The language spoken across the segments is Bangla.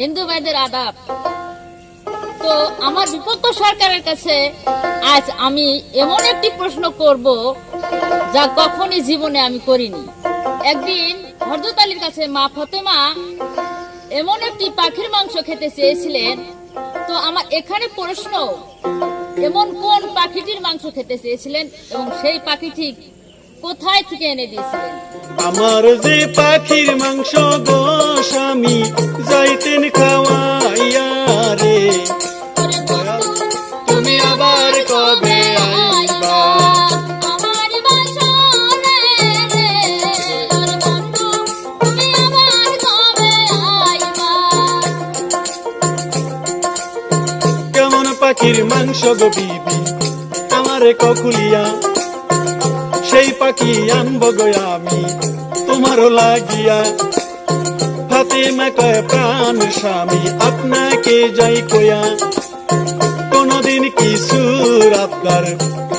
হিন্দু ভাইদের আদাব। তো আমার বিপক্ষ সরকারের কাছে আজ আমি এমন একটি প্রশ্ন করব যা কখনই জীবনে আমি করিনি। একদিন হরজত আলীর কাছে মা ফতেমা এমন একটি পাখির মাংস খেতে চেয়েছিলেন। তো আমার এখানে প্রশ্ন, এমন কোন পাখিটির মাংস খেতে চেয়েছিলেন? এবং সেই পাখিটি কোথায় থেকে এনে দিয়েছিলেন? আমার যে পাখির মাংস গো স্বামী যাইতেন খাওয়াইয়া রে। তুমি আবার কবে পাখির মাংস গো বিবি আমারে ককুলিয়া পাখি আনব আমি, তোমারও লাগিয়া। ফাতেমা কয়, প্রাণ স্বামী, আপনাকে যাই কয়া। কোনদিন কিছুর আবদার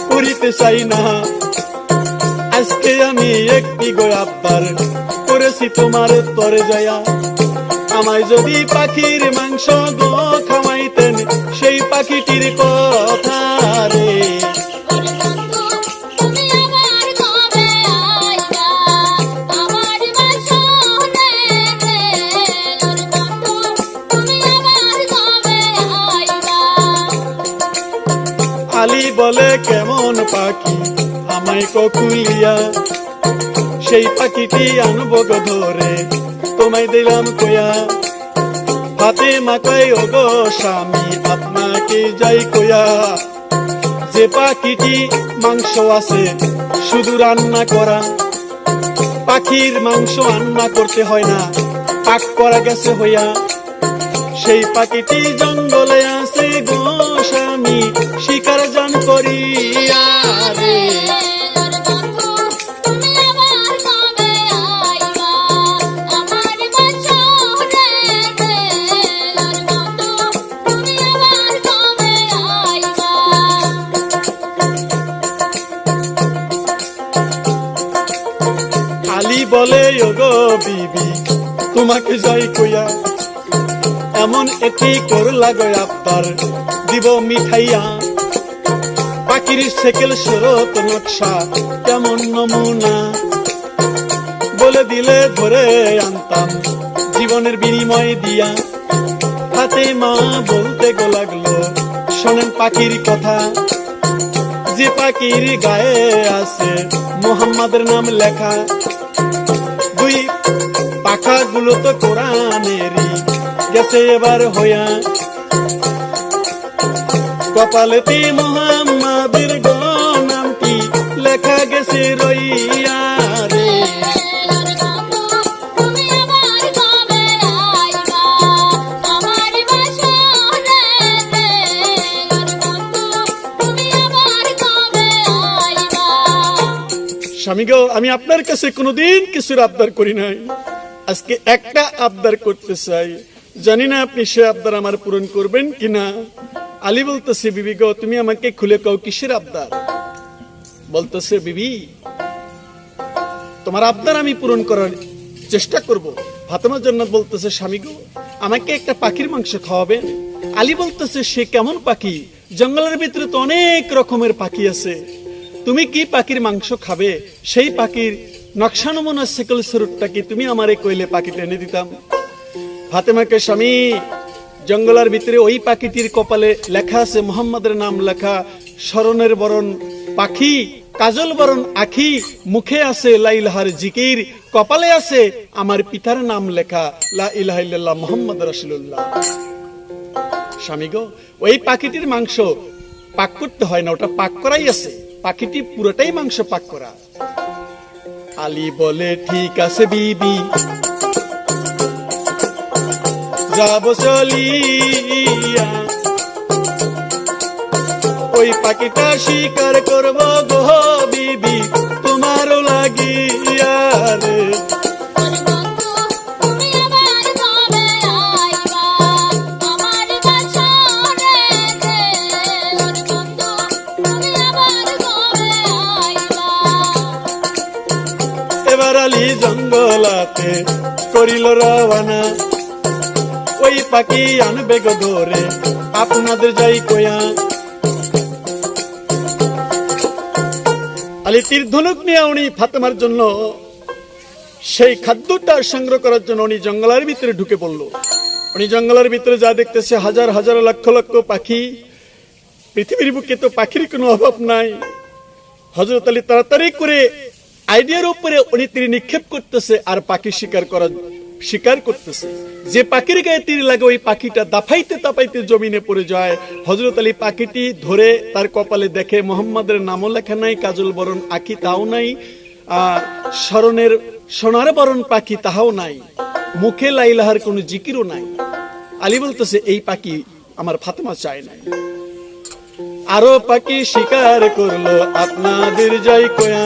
করিতে চাই না। আজকে আমি একটি গো আবদার করেছি তোমার তরে যায়া আমায় যদি পাখির মাংস গো খাওয়াইতেন, সেই পাখিটির কথা রে। বলে, কেমন পাখি? আমায় ককুলিয়া। সেই পাখিটি আনব গো ধরে তোমায় দিলাম কয়া। হাতে মাকাই ও গো স্বামী, আপনাকে যাই কয়া। যে পাখিটি মাংস আছে, শুধু রান্না করা। পাখির মাংস রান্না করতে হয় না, পাক করা গেছে হইয়া। সেই পাখিটি জঙ্গলে আছে গো স্বামী, শিকার জান করিয়া রে বলে ও গো বিবি, তোমাকে যাই কইয়া এমন একটি করলা গো আব্বার দিব মিঠাইয়া। পাখির সেকেল স্রোত নকশা, কেমন নমুনা। বলে দিলে ধরে আনতাম, জীবনের বিনিময় দিয়া। হাতে মা বলতে গো লাগল, শোনেন পাখির কথা। যে পাখির গায়ে আছে মোহাম্মদের নাম লেখা। দুই পাখা গুলো তো কোরআনেরই। গেছে এবার হইয়া। কপালেতে গো নামটি লেখা গেছে রইয়া স্বামী গো আমি আপনার কাছে কোনোদিন কিছুর আবদার করি নাই। আজকে একটা আবদার করতে চাই। জানি না আপনি সে আবদার আমার পূরণ করবেন কিনা। আলী বলতেছে, বিবি গো, তুমি আমাকে খুলে কও কিসের আবদার? বলতেছে, বিবি, তোমার আবদার আমি পূরণ করার চেষ্টা করব। ফাতেমা জান্নাত বলতেছে, স্বামী গো, আমাকে একটা পাখির মাংস খাওয়াবেন আলী বলতেছে, সে কেমন পাখি? জঙ্গলের ভিতরে তো অনেক রকমের পাখি আছে। তুমি কি পাখির মাংস খাবে? সেই পাখির নকশা নমুনা সেকল স্বরূপটা কি তুমি আমারে কইলে পাখিটা এনে দিতাম? ফাতেমাকে স্বামী জঙ্গলের ভিতরে ওই পাখিটির কপালে লেখা আছে মোহাম্মদের নাম লেখা স্মরণের বরণ পাখি, কাজল বরণ আখি, মুখে আছে লাইলাহার জিকির, কপালে আছে আমার পিতার নাম লেখা, লা মোহাম্মদ রাসূলুল্লাহ। স্বামী গো, ওই পাখিটির মাংস পাক করতে হয় না, ওটা পাক করাই আছে। পাখিটি পুরোটাই মাংস পাক করা। আলী বলে, ঠিক আছে বিবি। যাব চলিয়া ওই পাখিটা শিকার করব গো বিবি তোমারও লাগিয়া রে। এবার আলী জঙ্গলাতে করিল রওয়ানা ওই পাখি আনবে গো ধরে? আপনাদের যাই কয়া। আলী তীর ধনুক নিয়ে উনি ফাতেমার জন্য সেই খাদ্যটা সংগ্রহ করার জন্য উনি জঙ্গলের ভিতরে ঢুকে পড়ল। উনি জঙ্গলের ভিতরে যা দেখতেছে, হাজার হাজার, লক্ষ লক্ষ পাখি। পৃথিবীর বুকে তো পাখির কোনো অভাব নাই। হজরত আলী তাড়াতাড়ি করে আইডিয়ার উপরে উনি তীর নিক্ষেপ করতেছে আর পাখি শিকার করার শিকার করতেছে। যে পাখির গায়ে তীর লাগে, ওই পাখিটা দাফাইতে দাফাইতে জমিনে পড়ে যায়। হজরত আলী পাখিটি ধরে তার কপালে দেখে, মোহাম্মদের নামও লেখা নাই, কাজল বরণ আখি তাও নাই স্মরণের সোনার বরণ পাখি তাহাও নাই, মুখে লাইলাহার কোনো জিকিরও নাই। আলী বলতেছে, এই পাখি আমার ফাতেমা চায় নাই। আরও পাখি শিকার করল, আপনাদের যাই কয়া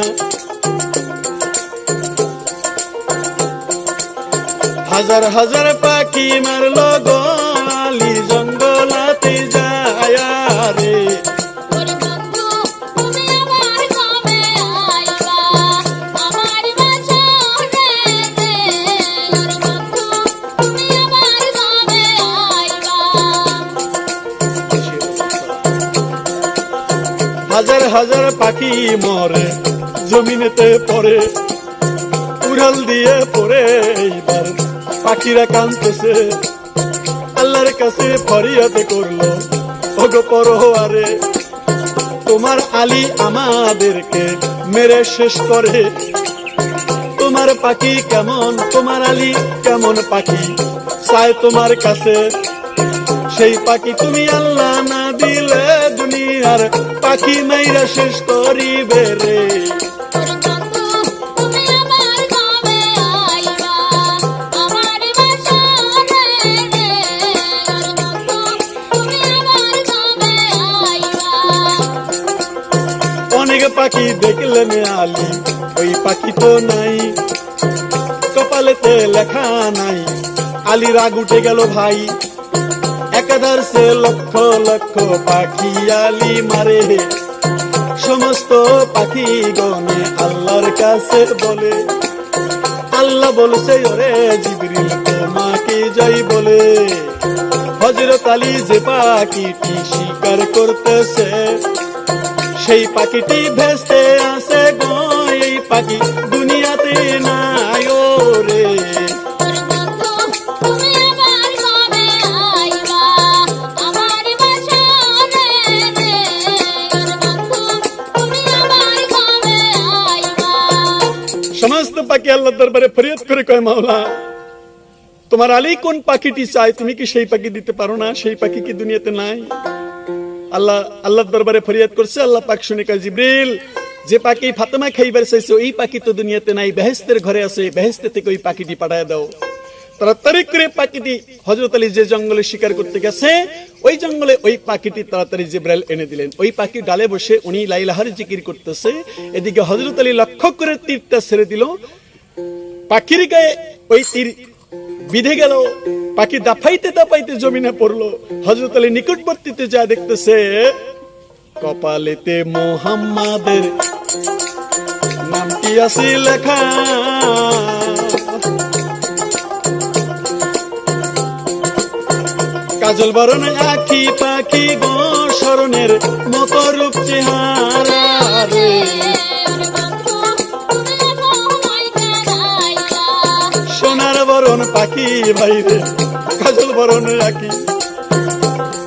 হাজার হাজার পাখি মারলো গলি জঙ্গলাতে যায় রে হাজার হাজার পাখি মরে জমিনেতে পড়ে উড়াল দিয়ে পড়ে এইবার। পাখিরা কানতেছে আল্লাহর কাছে ফরিয়াদ করল, ওগো পরোয়ারে, তোমার আলী আমাদেরকে মেরে শেষ করে। তোমার পাখি কেমন, তোমার আলী কেমন পাখি? চায় তোমার কাছে। সেই পাখি তুমি আল্লাহ না দিলে দুনিয়ার পাখি মাইরা শেষ করিবে রে। পাখি দেখলেন আলী, ওই পাখি তো নাই। কপালেতে লেখা নাই, আলী রাগ উঠে গেল ভাই। একাধার সে লক্ষ লক্ষ পাখি আলি মারে। সমস্ত পাখি গনে আল্লাহর কাছে বলে। আল্লাহ বলছে, ওরে জিবরিল, তোমাকে যাই বলে। হজরত আলী যে পাখিটি শিকার করতেছে সেই পাখিটি ভেসতে আসে গো এই পাখি দুনিয়াতে নাই রে। সমস্ত পাখি আল্লাহ দরবারে ফরিয়াদ করে কয় মাওলা তোমার আলী কোন পাখিটি চাই তুমি কি সেই পাখি দিতে পারো না? সেই পাখি কি দুনিয়াতে নাই? আল্লাহ, আল্লাহর দরবারে ফরিয়াদ করছে, আল্লাহ পাক শুনে জিব্রিল, যে পাখি ফাতেমা খাইবার চাইছে, ওই পাখি তো দুনিয়াতে নাই বেহেস্তের ঘরে আছে বেহেস্তে থেকে ওই পাখিটি পাঠায় দাও। তারিখ করে পাখিটি হজরত আলী যে জঙ্গলে শিকার করতে গেছে, ওই জঙ্গলে ওই পাখিটি তাড়াতাড়ি জিব্রাইল এনে দিলেন। ওই পাখি ডালে বসে উনি লাইলাহার জিকির করতেছে। এদিকে হজরত আলী লক্ষ্য করে তীরটা ছেড়ে দিল। পাখির গায়ে ওই তীর বিধে গেল। পাখি দাফাইতে দাফাইতে জমিনে পড়ল। হজরত আলী নিকটবর্তীতে যা দেখতেছে, কপালেতে মোহাম্মাদের নামটি লেখা। কাজল বরণ আখি পাখি গো, স্মরণের মতো রূপ চেহারা। পাখি বাইরে, কাজল বরণ রাখি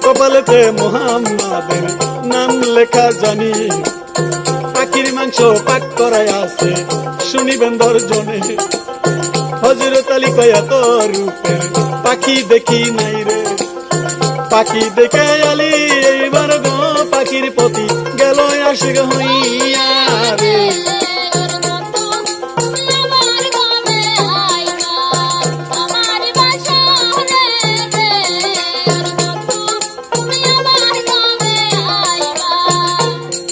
কপালেতে মোহাম্মদের নাম লেখা জানি। পাখির মাংস পাক করাই আছে, শুনিবেন দর্জনে। হজরত আলী কয়া তো রূপের, পাখি দেখি নাই রে। পাখি দেখে আলি, এইবার গো পাখির প্রতি গেল আশিক হইয়া রে।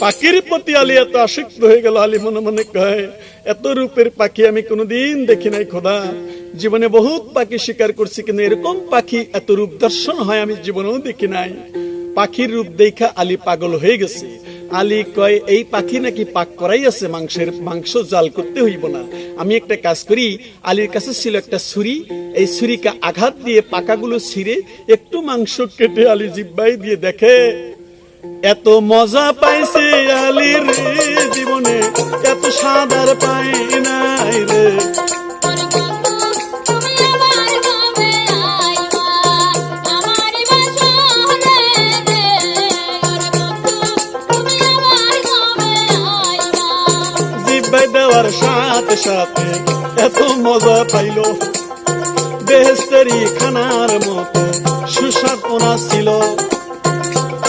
পাখির প্রতি আলী এত আসক্ত হয়ে গেল, আলী মনে মনে কয়, এত রূপের পাখি আমি কোনোদিন দেখি নাই, খোদা। জীবনে বহুত পাখি শিকার করছি, কিন্তু এরকম পাখি এত রূপ দর্শন হয় আমি জীবনেও দেখি নাই। পাখির রূপ দেখা আলী পাগল হয়ে গেছে। আলী কয়, এই পাখি নাকি পাক করাই আছে, মাংসের মাংস জাল করতে হইব না। আমি একটা কাজ করি, আলীর কাছে ছিল একটা ছুরি। এই ছুরিকে আঘাত দিয়ে পাকাগুলো ছিঁড়ে একটু মাংস কেটে আলী জিব্বাই দিয়ে দেখে এত মজা পাইছে আলীর জীবনে এত সাদার পাই নাই রে। দেওয়ার সাথে সাথে এত মজা পাইল। বেহেস্তেরি খানার মতো সুস্বাদপনা ছিল।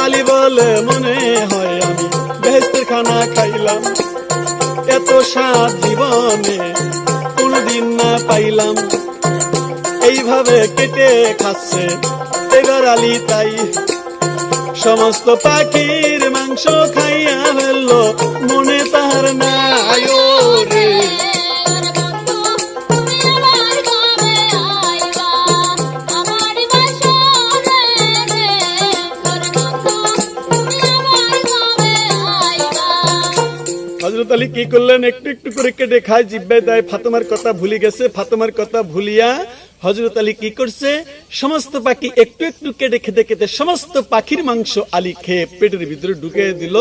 আলী বলে মনে হয় আমি। বেহেস্তের খানা খাইলাম, এত স্বাদ জীবনে কোনদিন না পাইলাম। এইভাবে কেটে খাচ্ছে এবার আলি তাই। সমস্ত পাখির মাংস খাইয়া ফেলল, মনে তাহার নাই ও আলী কি করলেন? একটু একটু করে কেটে খায়, জিব্বায় দেয়। ফাতেমার কথা ভুলে গেছে, ফাতেমার কথা ভুলিয়া হজরত আলী কি করছে? সমস্ত পাখি একটু একটু কেটে খেতে খেতে সমস্ত পাখির মাংস আলী খেয়ে পেটের ভিতরে ঢুকে দিল।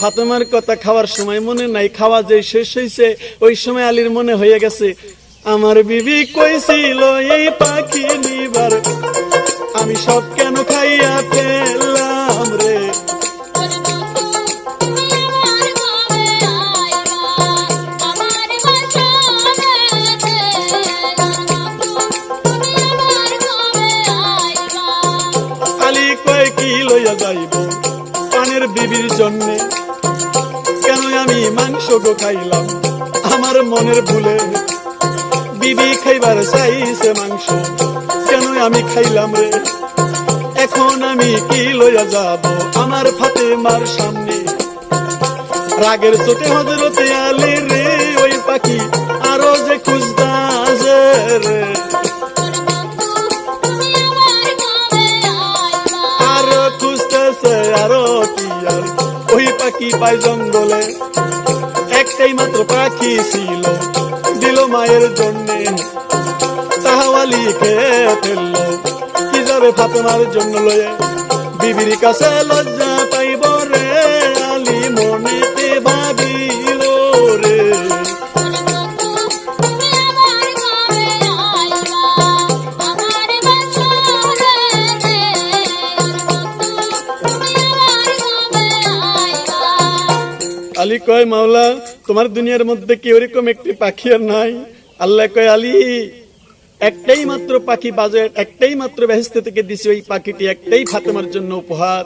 ফাতেমার কথা খাওয়ার সময় মনে নাই, খাওয়া যে শেষ হয়েছে ওই সময় আলীর মনে হয়ে গেছে, আমার বিবি কইছিল এই পাখি নিবার, আমি সব কেন খাইয়া ফেললাম? লইয়া যাইব পানের বিবির জন্যে। কেন আমি মাংস গো খাইলাম, আমার মনের ভুলে। বিবি খাইবার চাইছে মাংস কেন আমি খাইলাম রে। এখন আমি কি লইয়া যাব আমার ফাতেমার সামনে? রাগের চোটে হজরতে আলী রে, ওই পাখি আরও যে খুঁজতা রে। পাখি পাই জঙ্গলে। একটাই মাত্র পাখি ছিল, দিল মায়ের জন্যে। তাহাওয়ালি খেয়ে ফেলল, কি যাবে ফাতেমার জন্য লয়ে? বিবির কাছে লজ্জা আলী কয়, মাওলা, তোমার দুনিয়ার মধ্যে কি ওরকম একটি পাখি আর নাই? আল্লাহ কয়, আলী, একটাই মাত্র পাখি বাজার, একটাই মাত্র বেহেস্তে থেকে দিছে ওই পাখিটি, একটাই ফাতেমার জন্য উপহার।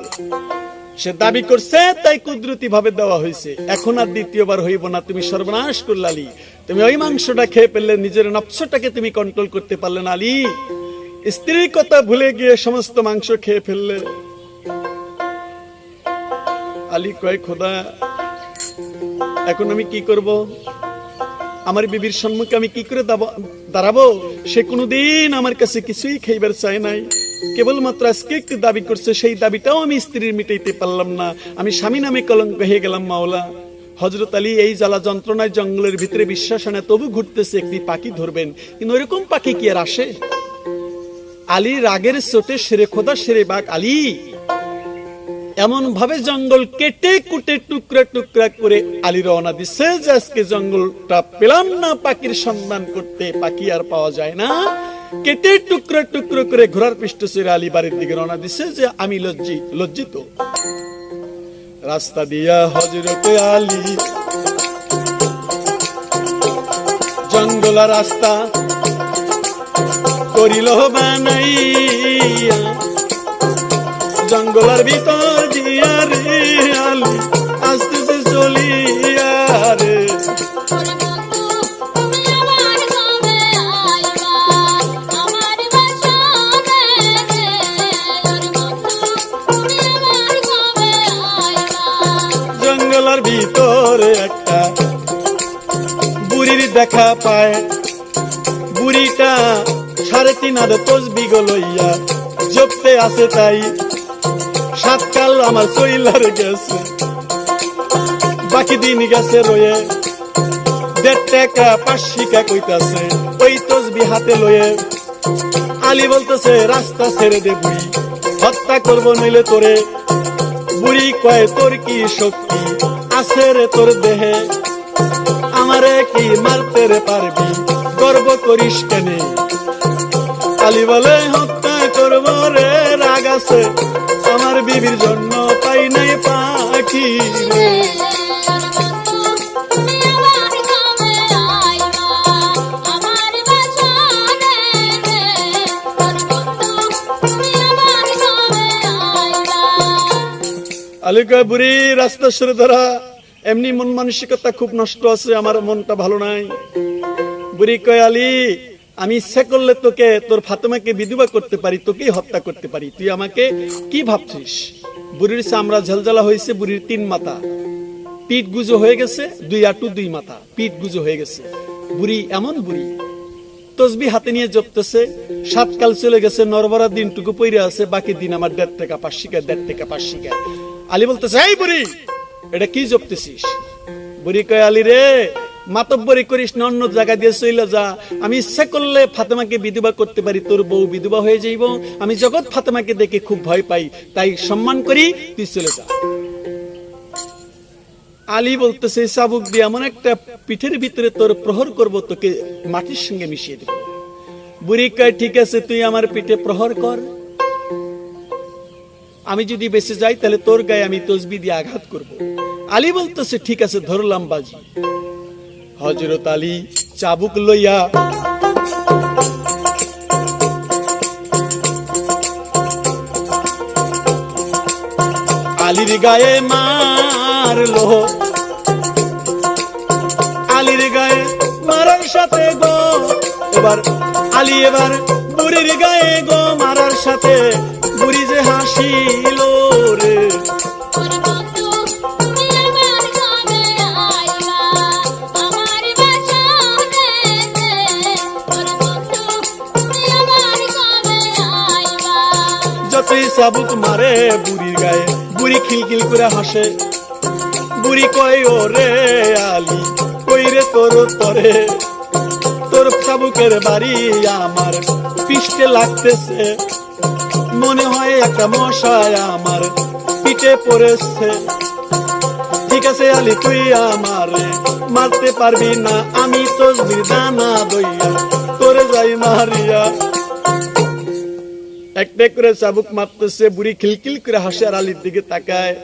সে দাবি করছে, তাই কুদরতি ভাবে দেওয়া হয়েছে। এখন আর দ্বিতীয়বার হইব না, তুমি সর্বনাশ করলে আলী। তুমি ওই মাংসটা খেয়ে ফেললে, নিজের নফসটাকে তুমি কন্ট্রোল করতে পারলে না, আলী। স্ত্রীর কথা ভুলে গিয়ে সমস্ত মাংস খেয়ে ফেললে। আলী কয়, খোদা এখন আমি কি করব? আমার বিবির সম্মুখে আমি কি করে দাঁড়াবো? সে কোনোদিন আমার কাছে কিছুই খাইবার চায় নাই। কেবলমাত্র আজকে একটু দাবি করছে, সেই দাবিটাও আমি স্ত্রীর মিটাইতে পারলাম না। আমি স্বামী নামে কলঙ্ক হয়ে গেলাম, মাওলা। হজরত আলী এই জ্বালা যন্ত্রণায় জঙ্গলের ভিতরে বিশ্বাস আনে, তবু ঘুরতেছে একটি পাখি ধরবেন। কিন্তু ওইরকম পাখি কি আর আসে? আলী রাগের চোটে সেরে খোদা সেরে বাঘ আলী। এমন ভাবে জঙ্গল কেটে কুটে টুকরা টুকরা করে আলী রওনা দিচ্ছে যে আজকে জঙ্গলটা পেলাম না, পাখির সন্ধান করতে। পাখি আর পাওয়া যায় না। কেটে টুকরা টুকরো করে ঘোড়ার পৃষ্ঠ ছেড়ে আলী বাড়ির দিকে রওনা দিচ্ছে যে আমি লজ্জি, লজ্জিত। রাস্তা দিয়া হজরতে আলী। জঙ্গলা রাস্তা করিল বানাইয়া। জঙ্গলের ভিতর দিয়া রে আলি, আসতেছে চলিয়া রে। জঙ্গলের ভিতরে একটা বুড়ির দেখা পায়। বুড়িটা সাড়ে তিন হাতে তসবি লইয়া জপতে আছে তাই সাতকাল আমার চইলার গেছে। বাকি দিন গেছে রয়ে। দেড় টাকা পাঁচশিকা কইতাছে। ওই তসবি হাতে লয়ে। আলী বলতেছে, রাস্তা ছেড়ে দে বুড়ি। হত্যা করব নইলে তোরে। বুড়ি কয়, তোর কি শক্তি? আছে রে তোর দেহে। আমারে কি মারতে রে পারবি? গর্ব করিস কেনে? আলী বলে, হত্যা করব রে, রাগ আছে। বিবির জন্য পাই নাই পাখি। রে আলী কয় বুড়ি রাস্তা সরে ধরা, এমনি মন মানসিকতা খুব নষ্ট আছে, আমার মনটা ভালো নাই। বুড়ি কয় আলী আমি ইচ্ছা করলে তোকে, তোর ফাতেমাকে বিধবা করতে পারি, তোকেই হত্যা করতে পারি। তুই আমাকে কি ভাবছিস? বুড়ির চামড়া ঝলঝলা হয়েছে, বুড়ির তিন মাথা। পিঠ গুজো হয়ে গেছে, দুই আটু দুই মাথা। পিঠ গুজো হয়ে গেছে। বুড়ি এমন বুড়ি। তসবি হাতে নিয়ে জপতেছে, সাতকাল চলে গেছে, নরবরা দিনটুকু পইরে আছে, বাকি দিন আমার দেড় টাকা পাঁচশিকা দেড় টাকা পাঁচশিকা আলী বলতেছে, এই বুড়ি, এটা কি জপতেছিস? বুড়ি কয়, আলী রে মাতব্বরি করিস না, অন্য জায়গা দিয়ে চইলা যা। আমি ইচ্ছা করলে ফাতেমাকে বিধবা করতে পারি, তোর বউ বিধবা হয়ে যাইব। আমি জগৎ ফাতেমাকে দেখে খুব ভয় পাই, তাই সম্মান করি, তুই চলে যা। আলী বলতেছে চাবুক দিয়ে এমন একটা পিঠের ভিতরে তোর প্রহর করব, তোকে মাটির সঙ্গে মিশিয়ে দেব। বুড়ি কয়, ঠিক আছে, তুই আমার পিঠে প্রহর কর। আমি যদি বেঁচে যাই, তাহলে তোর গায়ে আমি তসবি দিয়ে আঘাত করব। আলী বলতেছে, ঠিক আছে, ধরলাম বাজি। হজরত আলী চাবুক লইয়া আলীর গায়ে মারলো। আলীর গায়ে মারার সাথে গো, এবার আলি এবার বুড়ির গায়ে গো মারার সাথে বুড়ি যে হাসিল। চাবুক মারে বুড়ির গায়ে। বুড়ি খিলখিল করে হাসে। বুড়ি কয় ও রে আলী, কই রে তোর তরে তোর চাবুকের বাড়ি আমার পিষ্টে লাগতেছে। মনে হয় একটা মশায় আমার পিঠে পড়েছে। ঠিক আছে আলি, তুই আমারে মারতে পারবি না। আমি তো দানা দইয়া তোরে যাই মারিয়া। একটা করে চাবুক মারতেছে, বুড়ি খিলখিল করে হাসে আর আলীর দিকে তাকায়।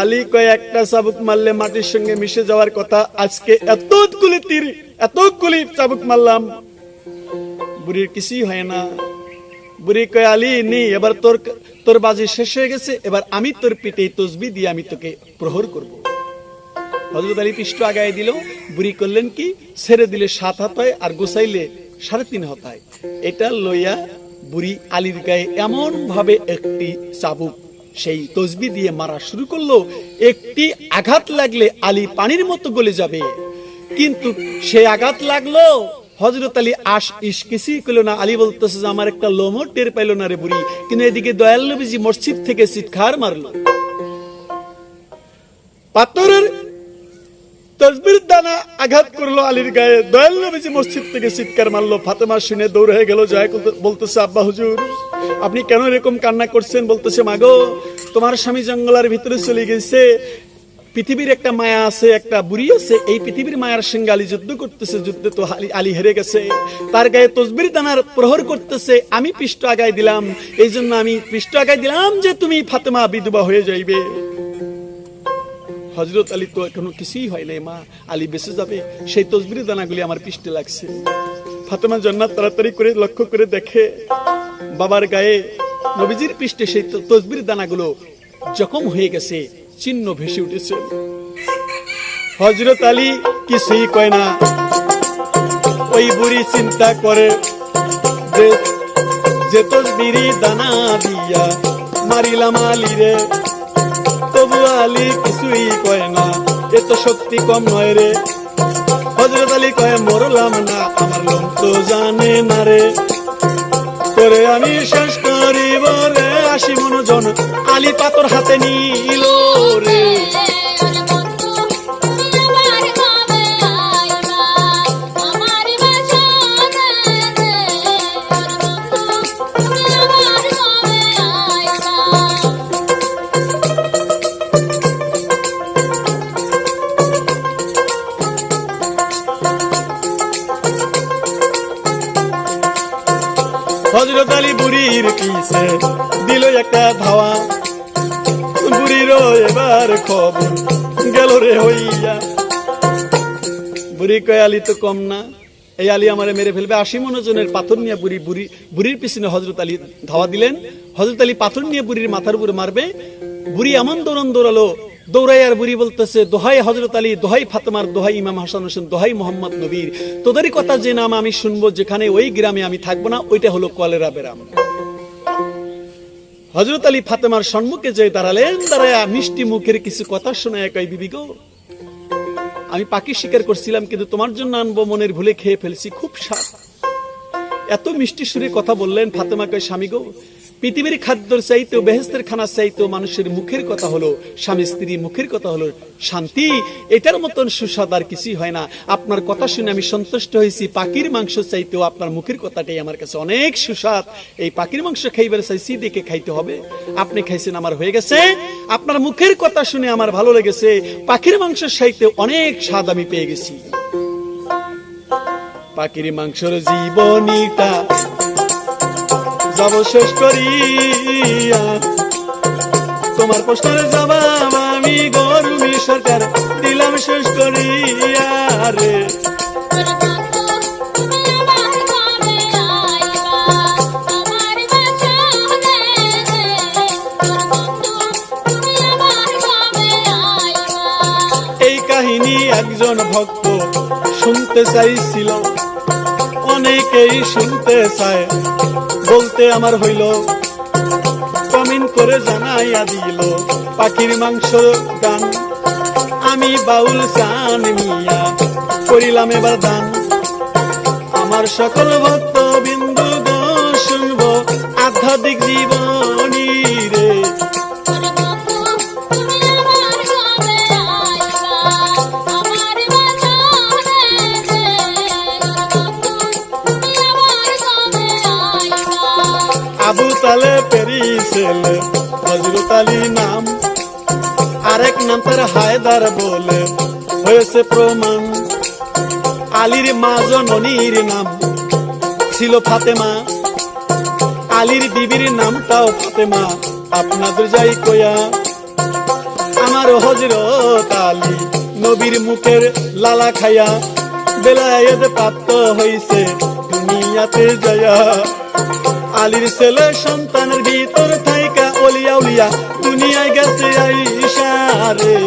আলী কয়, একটা চাবুক মারলে মাটির সঙ্গে মিশে যাওয়ার কথা, আজকে এতগুলি তীর এতগুলি চাবুক মারলাম। বুড়ির কিছুই হয় না। বুড়ি কয়, আলী, নি, এবার তোর তোর বাজি শেষ হয়ে গেছে, এবার আমি তোর পিঠে তসবি দিয়ে আমি তোকে প্রহর করব। হজরত আলী পৃষ্ঠ আগায় দিল। বুড়ি করলেন কি? ছেড়ে দিলে সাত হাত হয় আর গোসাইলে সাড়ে তিন হাত হয়। এটা লইয়া বুড়ি আলীর গায়ে এমন ভাবে একটি চাবুক। সেই তসবি দিয়ে মারা শুরু করল, একটি আঘাত লাগলে আলী পানির মতো গলে যাবে। কিন্তু সে আঘাত লাগল হজরত আলী আশ ইস কিছুই করল না। আলী বলতেছে যে, আমার একটা লোমর টের পাইলো না রে বুড়ি। কিন্তু এদিকে দয়াল নবীজি মসজিদ থেকে চিৎকার মারলো। পাথরের তসবির দানা আঘাত করল আলীর গায়ে। দয়াল নবীজি মসজিদ থেকে চিৎকার মারলো। ফাতেমা শুনে দৌড় হয়ে গেল, জয় বলতেছে, আব্বা হুজুর, আপনি কেন এরকম কান্না করছেন? বলতেছে মাগো তোমার স্বামী জঙ্গলের ভিতরে চলে গেছে। পৃথিবীর একটা মায়া আছে, একটা বুড়ি আছে। এই পৃথিবীর মায়ার সঙ্গে আলী যুদ্ধ করতেছে, যুদ্ধে তো আলী- হেরে গেছে। তার গায়ে তসবির দানার প্রহর করতেছে। আমি পৃষ্ঠ আগায় দিলাম। এই জন্য আমি পৃষ্ঠ আগায় দিলাম যে তুমি ফাতেমা বিধবা হয়ে যাইবে। হজরত আলী তো এখনও কিছুই হয় নাই, মা। আলী বেঁচে যাবে, সেই তসবির দানাগুলি আমার পৃষ্ঠে লাগছে। ফাতেমা জন্নাত তাড়াতাড়ি করে লক্ষ্য করে দেখে, বাবার গায়ে নবীজির পৃষ্ঠে সেই তসবির দানাগুলো জখম হয়ে গেছে, চিহ্ন ভেসে উঠেছে। হজরত আলী কিছুই কয় না। ওই বুড়ি চিন্তা করে যে যে তসবিরি দানা দিয়া মারিলাম আলী রে তবু আলী কিছুই কয় না এত শক্তি কম নয় রে। হজরত আলী কয়, মরলাম না, আমার লোক তো জানে না রে। করে আমি শেষ করিব রে, আসি মনোজন, আলী পাতর হাতে নিল রে। বুড়ি কয় আলী তো কম না। এই আলী আমারে মেরে ফেলবে। আশি মনোজনের পাথর নিয়ে বুড়ি বুড়ি, বুড়ির পিছনে হজরত আলী ধাওয়া দিলেন। হজরত আলী পাথর নিয়ে বুড়ির মাথার উপরে মারবে। বুড়ি এমন দৌড়ন দৌড়ালো দৌড়াই আর বুড়ি বলতেছে, দোহাই হজরত আলী, দোহাই ফাতেমার, দোহাই ইমাম হাসান হোসেন, দোহাই মোহাম্মদ নবীর। তোদেরই কথা যে নাম আমি শুনব, যেখানে ওই গ্রামে আমি থাকব না, ওইটা হলো কলেরা বেরাম হজরত আলী ফাতেমার সম্মুখে যে দাঁড়ালেন, দাঁড়ায় মিষ্টি মুখের কিছু কথা শোনায় কই বিবি গো আমি পাখি শিকার করছিলাম, কিন্তু তোমার জন্য আনব মনের ভুলে খেয়ে ফেলছি, খুব স্বাদ। এত মিষ্টি সুরে কথা বললেন ফাতেমা কয়, স্বামী গো পৃথিবীর খাদ্যর চাইতেও বেহেস্তের খানা চাইতেও মানুষের মুখের কথা হলো, স্বামী স্ত্রী মুখের কথা হলো শান্তি। এটার মতন সুস্বাদ আর কিছুই হয় না। আপনার কথা শুনে আমি সন্তুষ্ট হয়েছি, পাখির মাংস চাইতেও আপনার মুখের কথাটাই আমার কাছে অনেক সুস্বাদ। এই পাখির মাংস খাইবার চাইছি দেখে খাইতে হবে। আপনি খাইছেন, আমার হয়ে গেছে। আপনার মুখের কথা শুনে আমার ভালো লেগেছে। পাখির মাংস চাইতে অনেক স্বাদ আমি পেয়ে গেছি। পাখির মাংসর জীবনীটা যাব শেষ করিয়া। তোমার প্রশ্নের জবাব আমি গরুমি সরকার দিলাম শেষ করিয়া রে। এই কাহিনী একজন ভক্ত শুনতে চাইছিল। অনেকেই শুনতে চায়, বলতে আমার হইল কমেন্ট করে জানাইয়া দিল, পাখির মাংস গান। আমি বাউল চান মিয়া করিলাম এবার দান। আমার সকল ভক্ত বিন্দু শুনব আধ্যাত্মিক জীবনী আবু তালে পেরিসেল হজরত আলী নাম। আরেক নাম তার হায়দার বলে, হয়েছে প্রমাণ। আলীর মা জননীর নাম ছিল ফাতেমা। আলীর বিবির নামটাও ফাতেমা, আপনাদের যাই কয়া। আমার হজরত আলী নবীর মুখের লালা খায়া। বেলায়েত প্রাপ্ত হইছে। দুনিয়াতে জয়া আলীর ছেলে সন্তানের ভিতর থাইকা অলিয়া উলিয়া দুনিয়ায় গেছে আইসা রে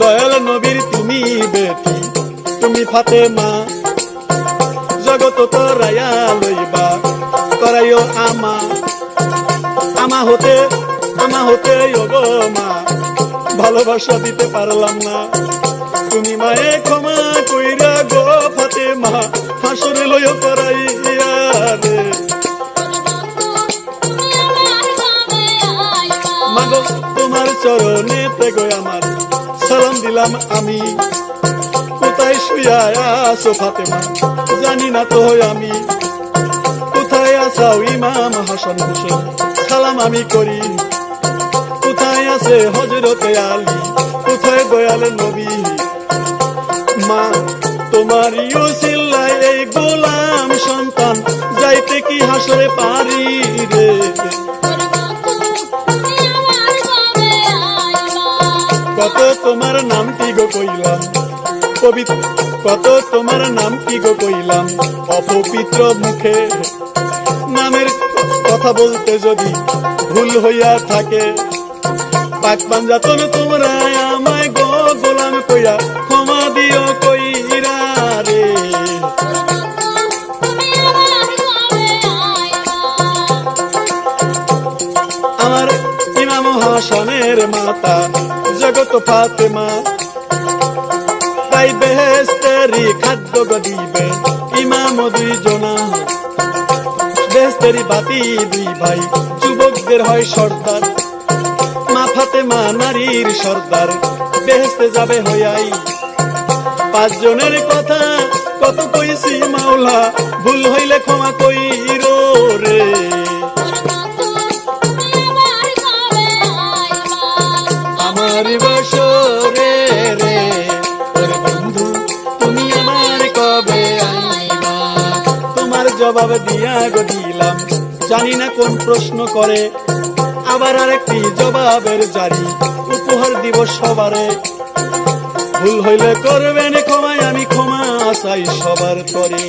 দয়াল নবীর তুমি বেটি, তুমি ফাতেমা। জগত তরাইয়া লইবা। আমা। আমা হতে আমা হতে ওগো মা। ভালোবাসা দিতে পারলাম না। তুমি মায়ে ক্ষমা কইরা গো ফাতেমা। হাসরে লইও করাইয়া তোমার চরণে গো আমার। সালাম দিলাম আমি। কোথায় শুয়া আছো ফাতেমা জানি না তো আমি। কোথায় আসাও ইমাম হাসান হোসেন? সালাম আমি করি। কোথায় আছে হজরতে আলী? কোথায় দয়াল নবী? মা তোমার ইউসিল্লায় এই গোলাম সন্তান যাইতে কি হাসরে পারি রে? কত তোমার নাম গো কইলাম পবিত্র। কত তোমার নাম কি গো কইলাম? অপবিত্র মুখে। নামের কথা বলতে যদি ভুল হইয়া থাকে, পাক পাঞ্জাতন তোমরা আমায় গো গোলাম কইয়া ক্ষমা দিও কইরা রে। আমার ইমাম হাসানের মাতা, জগত ফাতেমা খাদ্য গো দিবে ইমাম দুই জনা বেহেস্তেরি বাতি দুই ভাই, যুবকদের হয় সর্দার। মা ফাতেমা নারীর সর্দার বেহেস্তে যাবে হইয়াই। পাঁচজনের কথা কত কইছি মাওলা, ভুল হইলে ক্ষমা কইরো রে। জবাব দিয়া গো দিলাম জানি না কোন প্রশ্ন করে, আবার আরেকটি জবাবের জারি। উপহার দিব সবারে। ভুল হইলে করবেন ক্ষমায়, আমি ক্ষমা চাই সবার তরে